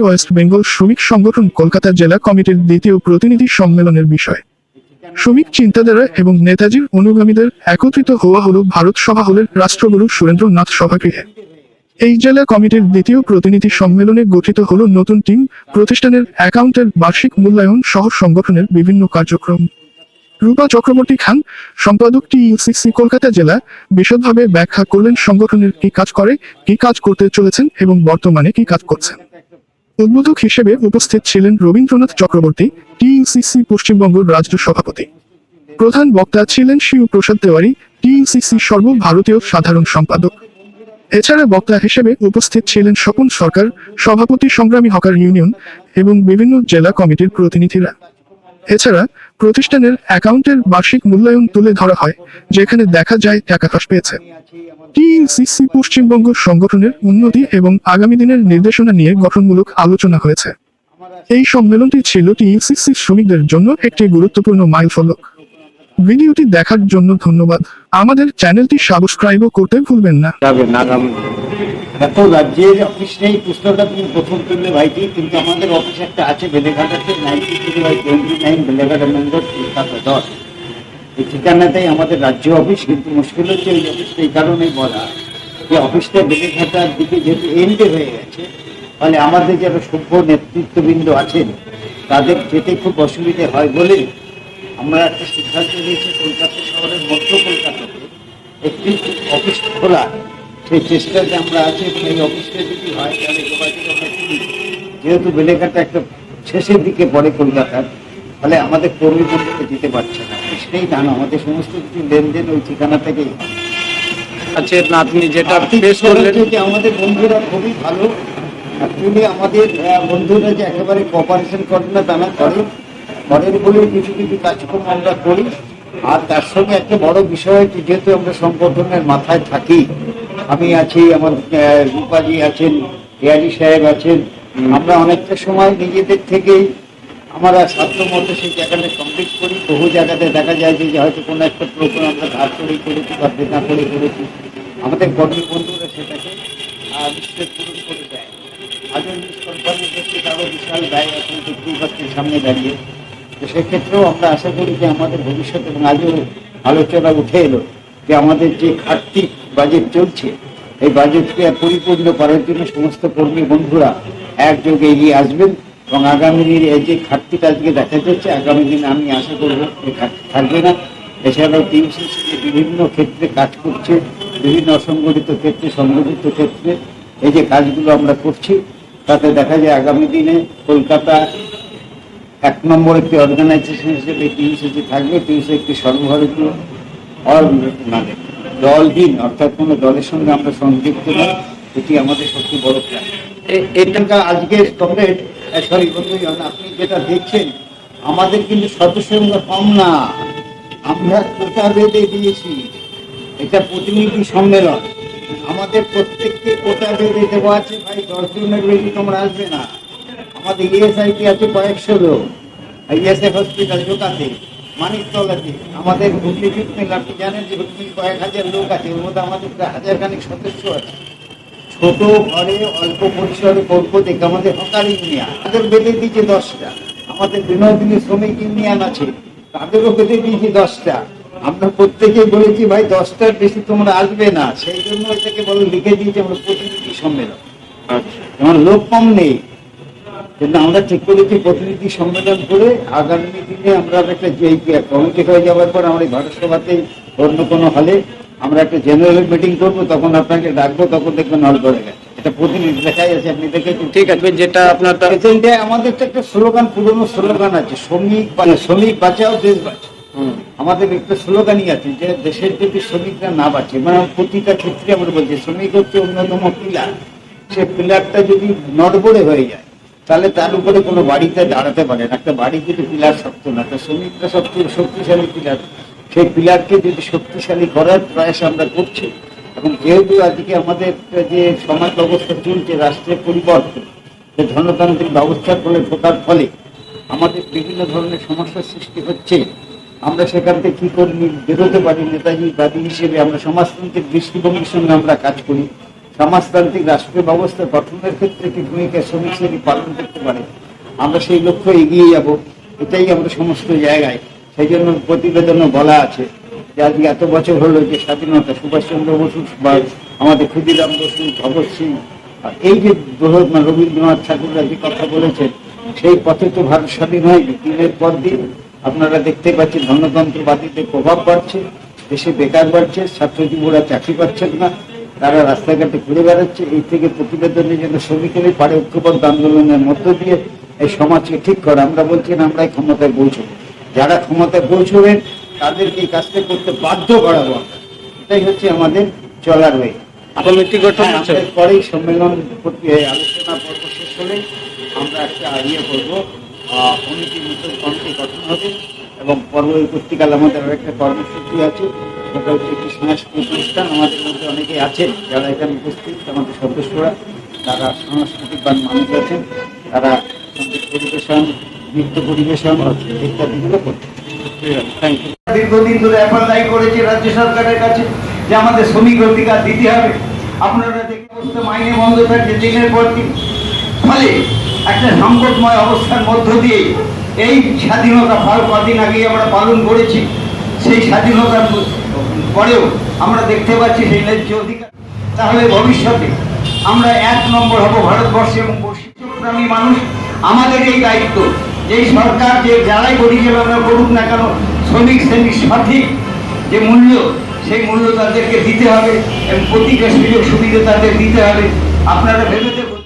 West Bengal শ্রমিক সংগঠন কলকাতা জেলা কমিটির দ্বিতীয় প্রতিনিধি সম্মেলনের বিষয়। শ্রমিক চিন্তাধারা এবং নেতাজির অনুগামীদের একত্রিত হওয়া হল ভারত সভা হলের রাষ্ট্রগুরু সুরেন্দ্রনাথ সভাগৃহে। এই জেলা কমিটির দ্বিতীয় প্রতিনিধি সম্মেলনে গঠিত হল নতুন টিম, প্রতিষ্ঠানের অ্যাকাউন্টের বার্ষিক মূল্যায়ন সহ সংগঠনের বিভিন্ন কার্যক্রম। রূপা চক্রবর্তী খান সম্পাদক টিইউসিসি কলকাতা জেলা, বিশদভাবে ব্যাখ্যা করলেন সংগঠনের কি কাজ করে, কি কাজ করতে চলেছেন এবং বর্তমানে কি কাজ করছেন। উদ্বোধক হিসেবে উপস্থিত ছিলেন রবীন্দ্রনাথ চক্রবর্তী টিইউসিসি পশ্চিমবঙ্গ রাজ্য সভাপতি। প্রধান বক্তা ছিলেন শিব প্রসাদ তেওয়ারি টিইউসিসি সর্বভারতীয় সাধারণ সম্পাদক। এছাড়া বক্তা হিসেবে উপস্থিত ছিলেন স্বপন সরকার, সভাপতি সংগ্রামী হকার ইউনিয়ন এবং বিভিন্ন জেলা কমিটির প্রতিনিধিরা। এছাড়া প্রতিষ্ঠানের অ্যাকাউন্টের বার্ষিক মূল্যায়ন তুলে ধরা হয়, যেখানে দেখা যায় টাকা ফাঁস পেয়েছে। টিএনসিসি পশ্চিমবঙ্গ সংগঠনের উন্নতি এবং আগামী দিনের নির্দেশনা নিয়ে গঠনমূলক আলোচনা হয়েছে। এই সম্মেলনটি ছিল টিএনসিসি শ্রমিকদের জন্য একটি গুরুত্বপূর্ণ মাইলফলক। ভিডিওটি দেখার জন্য ধন্যবাদ। আমাদের চ্যানেলটি সাবস্ক্রাইবও করতে ভুলবেন না। এত রাজ্যের অফিস নেই, পুস্তকটা তুমি প্রথম তুললে ভাইটি কিন্তু আমাদের অফিস একটা আছে, বেলেঘাটাতে, ninety three by twenty nine Beleghata main Kolkata দশ। এই ঠিকানাটাই আমাদের রাজ্য অফিস কিন্তু মুশকিল হচ্ছে এই অফিসটা এই কারণেই বলা। যে অফিসটা বেলেঘাটার দিকে যেহেতু এন্ডে হয়ে গেছে ফলে আমাদের যারা সভ্য নেতৃত্ববৃন্দ আছেন, তাদের যেতে খুব অসুবিধে হয় বলে আমরা একটা সিদ্ধান্ত নিয়েছি কলকাতা শহরের মধ্য কলকাতাতে একটি অফিস খোলা। সেই চেষ্টাতে আমরা আছি সেই অফিসটা যদি হয় তাহলে যোগাযোগ আমরা যেহেতু বেলেঘাটা একটা শেষের দিকে পড়ে কলকাতার ফলে আমাদের কর্মী বন্ধুকে যেতে পারছে না। সেই জানো আমাদের সমস্ত কিছু লেনদেন ওই ঠিকানা থেকেই আছে না আপনি যেটা পেশ করলেন যে আমাদের বন্ধুরা খুবই ভালো। অ্যাকচুয়ালি আমাদের বন্ধুরা যে একেবারে কোঅপারেশন করে না তা না করে করেন বলে কিছু কিছু কাজকর্ম আমরা করি আর তার সঙ্গে একটা বড় বিষয় হচ্ছে যেহেতু আমরা সংগঠনের মাথায় থাকি আমি আছি আমার রূপাজি আছেন রিয়াজি সাহেব আছেন আমরা অনেকটা সময় নিজেদের থেকেই আমরা সাধ্য মতো সেই জায়গাটা কমপ্লিট করি। বহু জায়গাতে দেখা যায় যে হয়তো কোনো একটা প্রোগ্রাম আমরা ধার করেই করেছি বা বেনা করে করেছি। আমাদের কর্মী বন্ধুরা সেটাকে নিশ্চয় পূরণ করে দেয়। আজও নিউজ কোম্পানির ক্ষেত্রে তারও বিশাল ব্যয় এখন দেখতেই পাচ্ছেন সামনে দাঁড়িয়ে। সেক্ষেত্রেও আমরা আশা করি যে আমাদের ভবিষ্যৎ এবং আজও আলোচনা উঠে এলো যে আমাদের যে ঘাটতি বাজেট চলছে, এই বাজেটকে পরিপূর্ণ করার জন্য সমস্ত কর্মী বন্ধুরা একযোগে এগিয়ে আসবেন এবং আগামী দিনে এই যে ঘাটতিটা আজকে দেখা যাচ্ছে, আগামী দিনে আমি আশা করব এই ঘাটতি থাকবে না। এছাড়াও টিউসিসি বিভিন্ন ক্ষেত্রে কাজ করছে, বিভিন্ন অসংগঠিত ক্ষেত্রে, সংগঠিত ক্ষেত্রে। এই যে কাজগুলো আমরা করছি, তাতে দেখা যায় আগামী দিনে কলকাতা এক নম্বর একটি অর্গানাইজেশন হিসেবে টিউসিসি থাকবে টিউসি একটি সর্বভারতীয় অল মানে দলহীন, অর্থাৎ কোনো দলের সঙ্গে আমরা সংযুক্ত নই, এটি আমাদের সবচেয়ে বড় প্ল্যান এ- এটা আজকে কমরেড সরি আপনি যেটা দেখছেন, আমাদের কিন্তু সদস্য সংখ্যা কম না। আমরা কোটা বেঁধে দিয়েছি। এটা প্রতিনিধি সম্মেলন। আমাদের প্রত্যেককে কোটা বেঁধে দেওয়া আছে, ভাই, দশ জনের বেশি তোমরা আসবে না। আমাদের ইএসআইটি আছে কয়েকশো লোক। ইএসএফ হসপিটাল জোকাতে মানিকতলাতে আমাদের হুগলিজুট মিল আপনি জানেন যে হুগলি কয়েক হাজার লোক আছে ওর মধ্যে আমাদের প্রায় হাজার খানিক সদস্য আছে। ছোট ঘরে অল্প পরিসরে করব দেখে আমাদের হকার ইউনিয়ন তাদের বেঁধে দিয়েছে দশটা। আমাদের বিনোদিনী শ্রমিক ইউনিয়ন আছে তাদেরও বেঁধে দিয়েছি দশটা। আমরা প্রত্যেকেই বলেছি ভাই দশটার বেশি তোমরা আসবে না। সেই জন্য এটাকে বলে লিখে দিয়েছি আমরা প্রতিনিধি সম্মেলন। যেমন লোক কম নেই। কিন্তু আমরা ঠিক করেছি প্রতিনিধি সম্মেলন করে আগামী দিনে আমরা একটা যে কমিটি হয়ে যাওয়ার পর আমরা এই ভারত সভাতেই অন্য কোনো হলে আমরা একটা জেনারেল মিটিং করব তখন আপনাকে ডাকবো তখন দেখবেন নল করে গেছে। এটা প্রতিনিধি দেখাই আছে আপনি দেখেছেন ঠিক আছে যেটা আপনার এজেন্ডে আমাদের তো একটা স্লোগান পুরনো স্লোগান আছে শ্রমিক শ্রমিক বাঁচাও দেশ বাঁচাও। আমাদের একটা স্লোগানই আছে যে দেশের যদি শ্রমিকরা না বাঁচে মানে প্রতিটা ক্ষেত্রে আমরা বলছি শ্রমিক হচ্ছে অন্যতম পিলার। সে পিলারটা যদি নড়বড়ে হয়ে যায় তাহলে তার উপরে কোনো বাড়িতে দাঁড়াতে পারে না। একটা বাড়ি যদি পিলার শক্ত না তো শ্রমিকরা সবচেয়ে শক্তিশালী পিলার, সেই পিলারকে যদি শক্তিশালী করার প্রয়াস আমরা করছি, এবং যেহেতু আজকে আমাদের যে সমাজ ব্যবস্থা চলছে, রাষ্ট্রের পরিবর্তন, যে ধনতান্ত্রিক ব্যবস্থার ফলে ঢোকার ফলে আমাদের বিভিন্ন ধরনের সমস্যার সৃষ্টি হচ্ছে, আমরা সেখান থেকে কি করে বেরোতে পারি? নেতাজি, বাদী হিসেবে আমরা সমাজতান্ত্রিক দৃষ্টিভঙ্গির সঙ্গে আমরা কাজ করি। সমাজতান্ত্রিক রাষ্ট্র ব্যবস্থা গঠনের ক্ষেত্রে কি ভূমিকা শ্রমিক পালন করতে পারে। আমরা সেই লক্ষ্য এগিয়ে যাব, এটাই আমরা সমস্ত জায়গায়। সেই জন্য প্রতিবেদনে বলা আছে যে আজকে এত বছর হলো যে স্বাধীনতা সুভাষচন্দ্র বসু বা আমাদের ক্ষুদিরাম বসু, ভগৎ সিং এই যে রবীন্দ্রনাথ ঠাকুররা যে কথা বলেছেন, সেই পথে তো ভারত স্বাধীন হয়নি দিনের পর দিন আপনারা দেখতে পাচ্ছেন ধনতন্ত্রবাদীদের প্রভাব বাড়ছে, দেশে বেকার বাড়ছে ছাত্র যুবরা চাকরি পাচ্ছেন না তারা রাস্তাঘাটে ঘুরে বেড়াচ্ছে এই থেকে প্রতিবেদনের জন্য শ্রমিকেরই পারে ঐক্যবদ্ধ আন্দোলনের মধ্য দিয়ে এই সমাজকে ঠিক করে। আমরা বলছি না আমরাই ক্ষমতায় পৌঁছবো। যারা ক্ষমতায় পৌঁছবেন তাদেরকে এই কাজটা করতে বাধ্য করাবো এটাই হচ্ছে আমাদের চলার ওয়ে। কমিটি গঠন হ্যাঁ, আমাদের পরেই সম্মেলন আলোচনা পর্ব শেষ হলে আমরা একটা ইয়ে করব। কমিটি নতুন কমিটি গঠন হবে এবং পরবর্তীকালে আমাদের একটা কর্মসূচি আছে। একটি সাংস্কৃতিক অনুষ্ঠান আমাদের মধ্যে অনেকেই আছেন, যারা এখানে উপস্থিত, আমাদের সদস্যরা, তারা সাংস্কৃতিকবান মানুষ আছেন, তারা সংগীত পরিবেশন, নৃত্য পরিবেশন ইত্যাদিগুলো করছে দীর্ঘদিন ধরে অ্যাপ্লাই করেছে রাজ্য সরকারের কাছে যে আমাদের শ্রমিক অধিকার দিতে হবে। আপনারা দেখে অবস্থা মাইনে বন্ধ থাকছে দিনের পর দিন, ফলে একটা সংকটময় অবস্থার মধ্য দিয়ে এই স্বাধীনতা কদিন আগে আমরা পালন করেছি। সেই স্বাধীনতার পরেও আমরা দেখতে পাচ্ছি সেই ন্যায্য অধিকার। তাহলে ভবিষ্যতে আমরা এক নম্বর হব ভারতবর্ষে এবং পশ্চিমগ্রামী মানুষ। আমাদের এই দায়িত্ব যে সরকার যে যারাই পরিচালনা করুক না কেন, শ্রমিক শ্রেণির সঠিক যে মূল্য, সেই মূল্য তাদেরকে দিতে হবে এবং প্রতিটা সুযোগ সুবিধা তাদের দিতে হবে। আপনারা ভেবে দেখুন,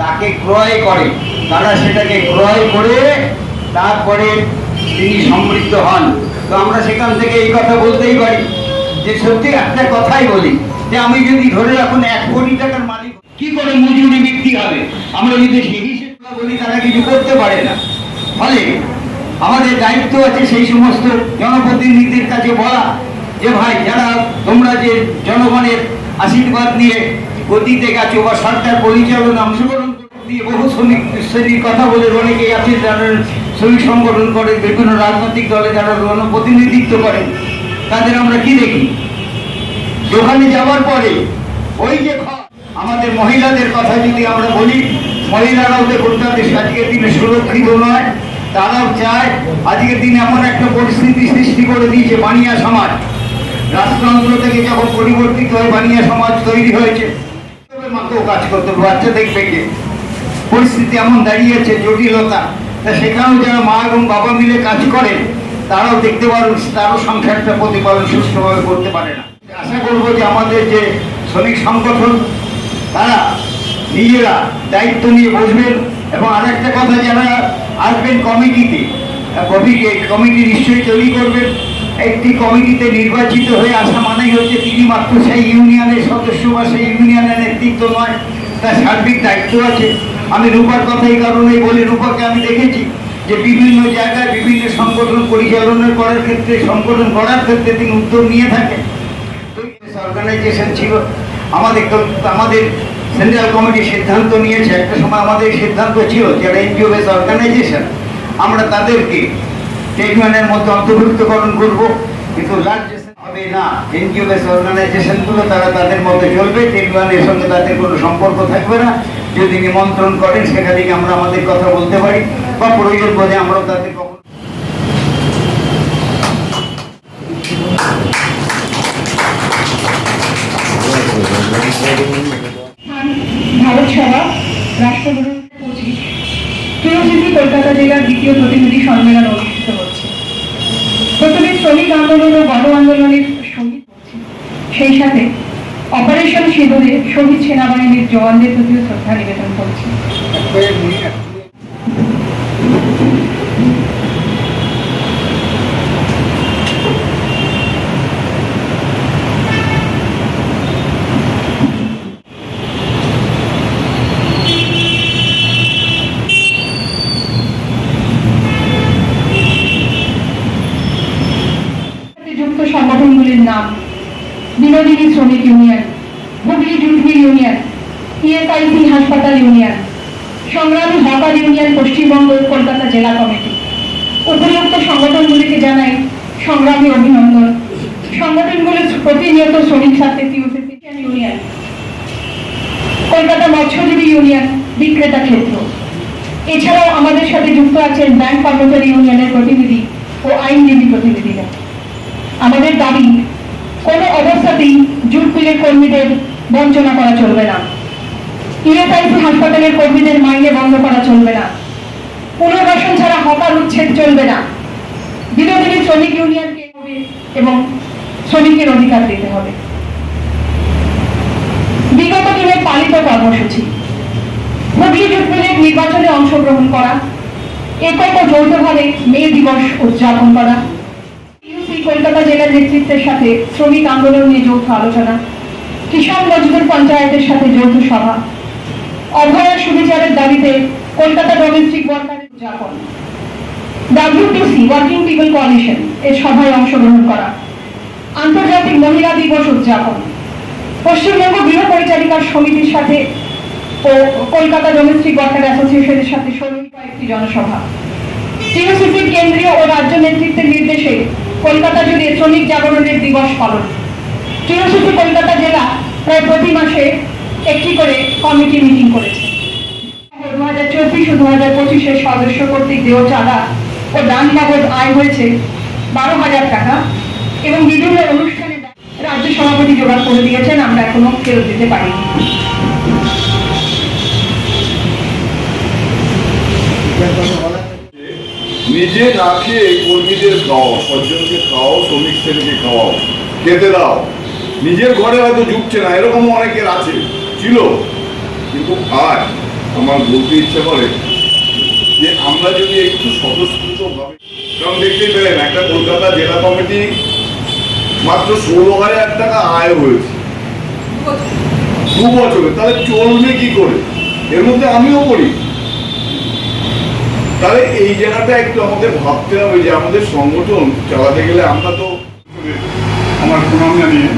তাকে ক্রয় করে, তারা সেটাকে ক্রয় করে তারপরে তিনি সমৃদ্ধ হন। তো আমরা সেখান থেকে এই কথা বলতেই পারি। যে সত্যি একটা কথাই বলি, যে আমি যদি ধরে রাখুন এক কোটি টাকার মালিক, কি করে মজুরি বৃদ্ধি হবে? আমরা যদি সেই হিসেবে বলি, তারা কিছু করতে পারে না। ফলে আমাদের দায়িত্ব আছে সেই সমস্ত জনপ্রতিনিধিদের কাছে বলা, যে ভাই, যারা তোমরা যে জনগণের আশীর্বাদ নিয়ে গতিতে গেছো বা সরকার পরিচালনা অংশগ্রহণ দিয়ে বহু শ্রমিক শ্রেণির কথা বলে অনেকেই আছে যারা শ্রমিক সংগঠন করে বিভিন্ন রাজনৈতিক দলে যারা প্রতিনিধিত্ব করে তাদের আমরা কি দেখি? ওখানে যাওয়ার পরে ওই যে আমাদের মহিলাদের কথা যদি আমরা বলি মহিলারাও দেখুন তাদের আজকের দিনে সুরক্ষিত নয় তারাও চায় আজকের দিনে এমন একটা পরিস্থিতি সৃষ্টি করে দিয়েছে বানিয়া সমাজ। রাষ্ট্রতন্ত্র থেকে যখন পরিবর্তিত হয়ে বানিয়া সমাজ তৈরি হয়েছে মাকেও কাজ করতে হবে, বাচ্চা দেখবে কে? পরিস্থিতি এমন দাঁড়িয়েছে জটিলতা তা সেখানেও যারা মা এবং বাবা মিলে কাজ করে তারাও দেখতে পারেন, তারও সংখ্যাটা প্রতিপালন সুষ্ঠুভাবে করতে পারে না। আশা করব যে আমাদের যে শ্রমিক সংগঠন, তারা নিজেরা দায়িত্ব নিয়ে বসবেন এবং আরেকটা কথা, যারা আসবেন কমিটিতে কমিটি কমিটি নিশ্চয়ই তৈরি করবেন। একটি কমিটিতে নির্বাচিত হয়ে আসা মানেই হচ্ছে তিনি মাত্র সেই ইউনিয়নের সদস্য বা সেই ইউনিয়নের নেতৃত্ব নয়, তার সার্বিক দায়িত্ব আছে। আমি রূপার কথা এই কারণেই বলি, রূপাকে আমি দেখেছি। যে বিভিন্ন জায়গায় বিভিন্ন সংগঠন পরিচালনা করার ক্ষেত্রে, সংগঠন করার ক্ষেত্রে তিনি উদ্যোগ নিয়ে থাকেন। অর্গানাইজেশন ছিল, আমাদের আমাদের সেন্ট্রাল কমিটি সিদ্ধান্ত নিয়েছে। একটা সময় আমাদের সিদ্ধান্ত ছিল যারা এনজিও বেস অর্গানাইজেশন আমরা তাদেরকে ট্রেডম্যানের মধ্যে অন্তর্ভুক্তকরণ করব। কিন্তু লার্জ হবে না। এনজিও বেস অর্গানাইজেশনগুলো তারা তাদের মধ্যে চলবে। ট্রেডম্যানের সঙ্গে তাদের কোনো সম্পর্ক থাকবে না। যদি নিমন্ত্রণ করেন, সেখান আমরা আমাদের কথা বলতে পারি। বা প্রয়োজন বোধে আমরাও তাদের কখনো কলকাতা জেলার দ্বিতীয় প্রতিনিধি সম্মেলন অনুষ্ঠিত হচ্ছে। প্রথমে শ্রমিক আন্দোলন ও আন্দোলনের সংগীত সেই সাথে অপারেশন সিঁদুরে শহীদ সেনাবাহিনীর জওয়ানদের প্রতিও শ্রদ্ধা নিবেদন করছে। বিনোদিনী শ্রমিক union Hooghly duty union, ESIC হাসপাতাল ইউনিয়ন, সংগ্রামী হকার ইউনিয়ন পশ্চিমবঙ্গ কলকাতা জেলা কমিটি। উপরিউক্ত সংগঠনগুলিকে জানাই সংগ্রামী অভিনন্দন। সংগঠনগুলি প্রতিনিয়ত শ্রমিক স্বার্থে ইউনিয়ন, কলকাতা মৎস্যজীবী ইউনিয়ন বিক্রেতা ক্ষেত্র। এছাড়াও আমাদের সাথে যুক্ত আছেন ব্যাংক কর্মচারী ইউনিয়নের প্রতিনিধি ও আইনজীবী প্রতিনিধিরা। আমাদের দাবি কোনো অবস্থাতেই জুট মিলের কর্মীদের বঞ্চনা করা চলবে না। ইএসআইসি হাসপাতালের কর্মীদের মাইনে বন্ধ করা চলবে না। পুনর্বাসন ছাড়া হকার উচ্ছেদ চলবে না। বিনোদিনী শ্রমিক ইউনিয়নকে হবে এবং শ্রমিকের অধিকার দিতে হবে। বিগত দিনের পালিত কর্মসূচি। হুগলি জুট মিলের নির্বাচনে অংশগ্রহণ করা, একক যৌথভাবে মে দিবস উদযাপন করা কলকাতা জেলার নেতৃত্বের সাথে শ্রমিক আন্দোলন নিয়ে যৌথ আলোচনা, কিষাণ মজদুর পঞ্চায়েতের সাথে যৌথ সভা, অভয়া সুবিচারের দাবিতে কলকাতা ডোমেস্টিক ওয়ার্কারের উদযাপন ডাব্লিউটিসি ওয়ার্কিং পিপল কোয়ালিশন এর সভায় অংশগ্রহণ করা, আন্তর্জাতিক মহিলা দিবস উদযাপন, পশ্চিমবঙ্গ গৃহ পরিচারিকার সমিতির সাথে ও কলকাতা ডোমেস্টিক ওয়ার্কার অ্যাসোসিয়েশনের সাথে ষোলোই কয়েকটি জনসভা টিউসিসির কেন্দ্রীয় ও রাজ্য নেতৃত্বের নির্দেশে কলকাতা জুড়ে শ্রমিক জাগরণের দিবস পালন। টিউসিসি কলকাতা জেলা প্রায় প্রতি মাসে একটি করে কমিটি মিটিং করেছে। দু হাজার চব্বিশ ও দু হাজার পঁচিশের সদস্য কর্তৃক দেহ চাঁদা ও দান বাবদ আয় হয়েছে বারো হাজার টাকা এবং বিভিন্ন অনুষ্ঠানে রাজ্য সভাপতি জোগাড় করে দিয়েছেন, আমরা এখনও ফেরত দিতে পারিনি। নিজে না খেয়ে কর্মীদের খাও সজ্জনকে খাও শ্রমিক শ্রেণীকে খাওয়াও খেতে দাও। নিজের ঘরে হয়তো জুটছে না এরকম অনেকের আছে ছিল। কিন্তু আজ আমার বলতে ইচ্ছে করে যে আমরা যদি একটু স্বতঃস্ফূর্ত ভাবে কারণ দেখতেই পেলেন একটা কলকাতা জেলা কমিটি মাত্র ষোলো হাজার টাকা আয় হয়েছে। দু বছরে তাহলে চলবে কি করে? এর মধ্যে আমিও করি। তাহলে এই জায়গাটা একটু আমাদের ভাবতে হবে যে আমাদের সংগঠন চালাতে গেলে আমরা তো আমার প্রণাম জানিয়ে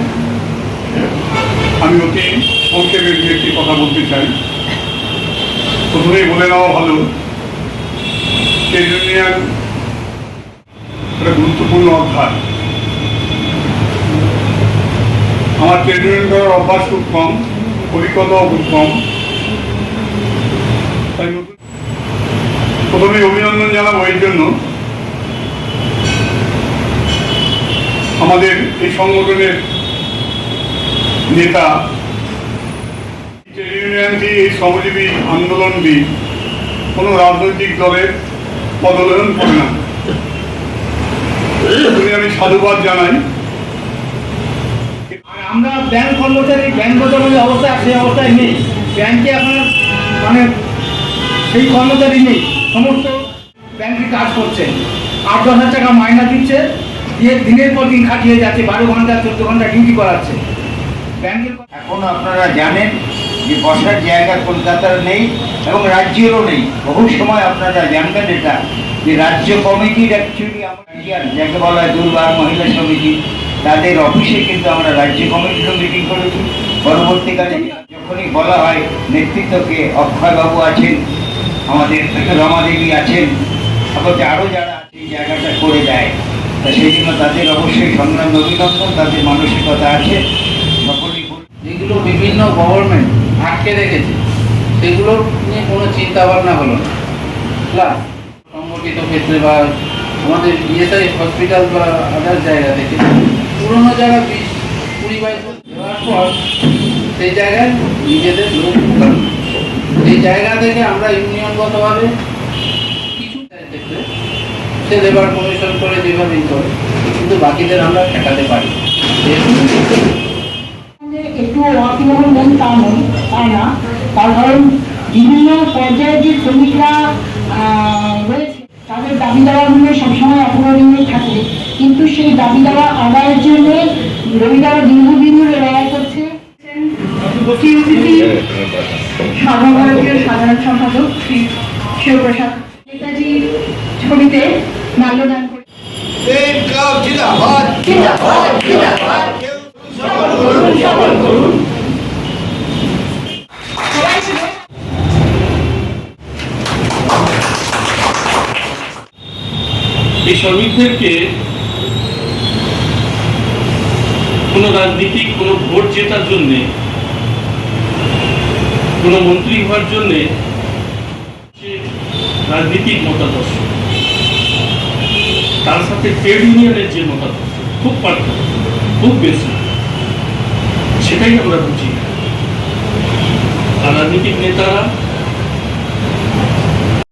আমি অতি সংক্ষেপে দু একটি কথা বলতে চাই। প্রথমেই বলে নেওয়া ভালো ট্রেড ইউনিয়ন একটা গুরুত্বপূর্ণ অধ্যায়। আমার ট্রেড ইউনিয়ন করার অভ্যাস খুব কম, অভিজ্ঞতাও খুব কম তাই নতুন প্রথমে অভিনন্দন জানাব এর জন্য। আমাদের এই সংগঠনের নেতা ইউনিয়নটি এই শ্রমজীবী আন্দোলনটি কোনো রাজনৈতিক দলের পদলেহন করে না। আমি সাধুবাদ জানাই। আমরা ব্যাংক কর্মচারী ব্যাংক যে অবস্থা, সেই অবস্থায় নেই। ব্যাংকে এখন মানে সেই কর্মচারী নেই। সমস্ত ব্যাংকে কাজ করছে। আট দশ হাজার টাকা মাইনা দিচ্ছে, দিয়ে দিনের পর দিন খাটিয়ে যাচ্ছে, বারো ঘণ্টা, চোদ্দ ঘণ্টা ডিউটি করাচ্ছে। ব্যাংকের এখন আপনারা জানেন যে বসার জায়গা কলকাতার নেই এবং রাজ্যেরও নেই। বহু সময় আপনারা জানবেন এটা, যে রাজ্য কমিটির অ্যাকচুয়ালি আমরা যাকে বলা হয় দুর্বার মহিলা সমিতি, তাদের অফিসে কিন্তু আমরা রাজ্য কমিটিরও মিটিং করেছি। পরবর্তীকালে যখনই বলা হয় নেতৃত্বকে অক্ষয়বাবু আছেন আমাদের রমাদেবী আছেন। তারপরে আরও যারা আছে এই জায়গাটা করে দেয়। তা সেই জন্য তাদের অবশ্যই সংগ্রাম, অভিনন্দন, তাদের মানসিকতা আছে। সকলেই যেগুলো বিভিন্ন গভর্নমেন্ট আটকে রেখেছে সেগুলো নিয়ে কোনো চিন্তা ভাবনা হলো না। সংগঠিত ক্ষেত্রে বা আমাদের ইএসআই হসপিটাল বা আদার জায়গা থেকে পুরোনো জায়গা বিশ কুড়ি বাইশ দেওয়ার পর, সেই জায়গায় নিজেদের লোক সেই জায়গা থেকে আমরা ইউনিয়নগতভাবে কিছু ক্ষেত্রে সে লেবার কমিশন করে যেভাবেই করে কিন্তু বাকিদের আমরা ঠেকাতে পারি। যে একটু ওয়াকিবহল নেই তা নয় তা না? তার কারণ বিভিন্ন পর্যায়ে যে শ্রমিকরা আহ, রয়েছে তাদের দাবি দাওয়াগুলো সবসময় অপরাধীয় থাকে। কিন্তু সেই দাবি দাওয়া আদায়ের জন্য রবিবার দীর্ঘদিন লড়াই করছে। TUCC সর্বভারতীয় সাধারণ সম্পাদক শ্রী শিবপ্রসাদ নেতাজি ছবিতে মাল্যদান করে এই শ্রমিকদেরকে কোনো রাজনীতিক কোনো ভোট জেতার জন্যে কোনো মন্ত্রী হওয়ার জন্যে রাজনীতিক মতাদর্শ। তার সাথে ট্রেড ইউনিয়নের যে মতাদর্শ, খুব পার্থক্য, খুব বেশি। সেটাই আমরা বুঝি। রাজনীতিক নেতারা